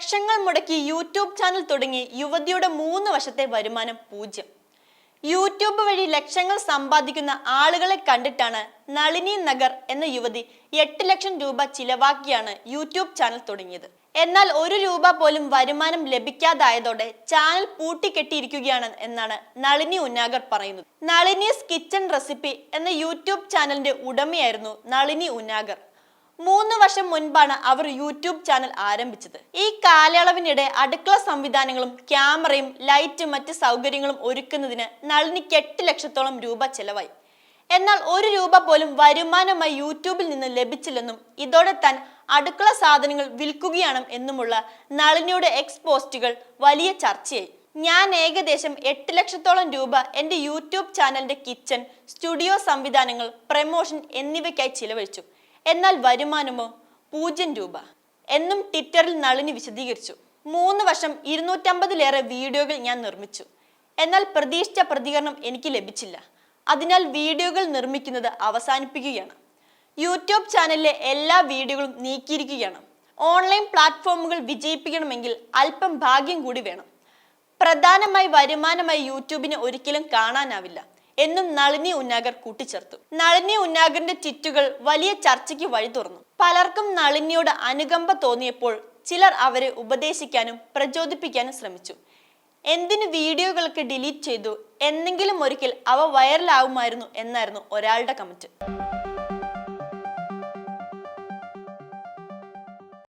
ലക്ഷങ്ങൾ മുടക്കി YouTube channel തുടങ്ങി യുവതിയുടെ മൂന്ന് വർഷത്തെ വരുമാനം പൂജ്യം. യൂട്യൂബ് വഴി ലക്ഷങ്ങൾ സമ്പാദിക്കുന്ന ആളുകളെ കണ്ടിട്ടാണ് നളിനി നഗർ എന്ന യുവതി എട്ട് ലക്ഷം രൂപ ചിലവാക്കിയാണ് യൂട്യൂബ് ചാനൽ തുടങ്ങിയത്. എന്നാൽ ഒരു രൂപ പോലും വരുമാനം ലഭിക്കാതായതോടെ ചാനൽ പൂട്ടിക്കെട്ടിയിരിക്കുകയാണ് എന്നാണ് നളിനി ഉന്നാഗർ പറയുന്നത്. നളിനീസ് കിച്ചൺ റെസിപ്പി എന്ന യൂട്യൂബ് ചാനലിന്റെ ഉടമയായിരുന്നു നളിനി ഉന്നാഗർ. മൂന്ന് വർഷം മുൻപാണ് അവർ യൂട്യൂബ് ചാനൽ ആരംഭിച്ചത്. ഈ കാലയളവിനിടെ അടുക്കള സംവിധാനങ്ങളും ക്യാമറയും ലൈറ്റും മറ്റ് സൗകര്യങ്ങളും ഒരുക്കുന്നതിന് നളിനിക്ക് എട്ട് ലക്ഷത്തോളം രൂപ ചെലവായി. എന്നാൽ ഒരു രൂപ പോലും വരുമാനമായി യൂട്യൂബിൽ നിന്ന് ലഭിച്ചില്ലെന്നും ഇതോടെ താൻ അടുക്കള സാധനങ്ങൾ വിൽക്കുകയാണ് എന്നുമുള്ള നളിനിയുടെ എക്സ് പോസ്റ്റുകൾ വലിയ ചർച്ചയായി. ഞാൻ ഏകദേശം എട്ട് ലക്ഷത്തോളം രൂപ എന്റെ യൂട്യൂബ് ചാനലിന്റെ കിച്ചൺ സ്റ്റുഡിയോ സംവിധാനങ്ങൾ പ്രമോഷൻ എന്നിവയ്ക്കായി ചിലവഴിച്ചു. എന്നാൽ വരുമാനമോ? പൂജ്യം രൂപ. എന്നും ട്വിറ്ററിൽ നളിനി വിശദീകരിച്ചു. മൂന്ന് വർഷം ഇരുന്നൂറ്റമ്പതിലേറെ വീഡിയോകൾ ഞാൻ നിർമ്മിച്ചു. എന്നാൽ പ്രതീക്ഷിച്ച പ്രതികരണം എനിക്ക് ലഭിച്ചില്ല. അതിനാൽ വീഡിയോകൾ നിർമ്മിക്കുന്നത് അവസാനിപ്പിക്കുകയാണ്. യൂട്യൂബ് ചാനലിലെ എല്ലാ വീഡിയോകളും നീക്കിയിരിക്കുകയാണ്. ഓൺലൈൻ പ്ലാറ്റ്ഫോമുകൾ വിജയിപ്പിക്കണമെങ്കിൽ അല്പം ഭാഗ്യം കൂടി വേണം. പ്രധാനമായി വരുമാനമായി യൂട്യൂബിനെ ഒരിക്കലും കാണാനാവില്ല. എന്നും നളിനി ഉന്നാഗർ കൂട്ടിച്ചേർത്തു. നളിനി ഉന്നാഗറിന്റെ ട്വിറ്റുകൾ വലിയ ചർച്ചയ്ക്ക് വഴി തുറന്നു. പലർക്കും നളിനിയോട് അനുകമ്പ തോന്നിയപ്പോൾ ചിലർ അവരെ ഉപദേശിക്കാനും പ്രചോദിപ്പിക്കാനും ശ്രമിച്ചു. എന്തിനു വീഡിയോകളൊക്കെ ഡിലീറ്റ് ചെയ്തു? എന്നെങ്കിലും ഒരിക്കൽ അവ വൈറലാവുമായിരുന്നു എന്നായിരുന്നു ഒരാളുടെ കമന്റ്.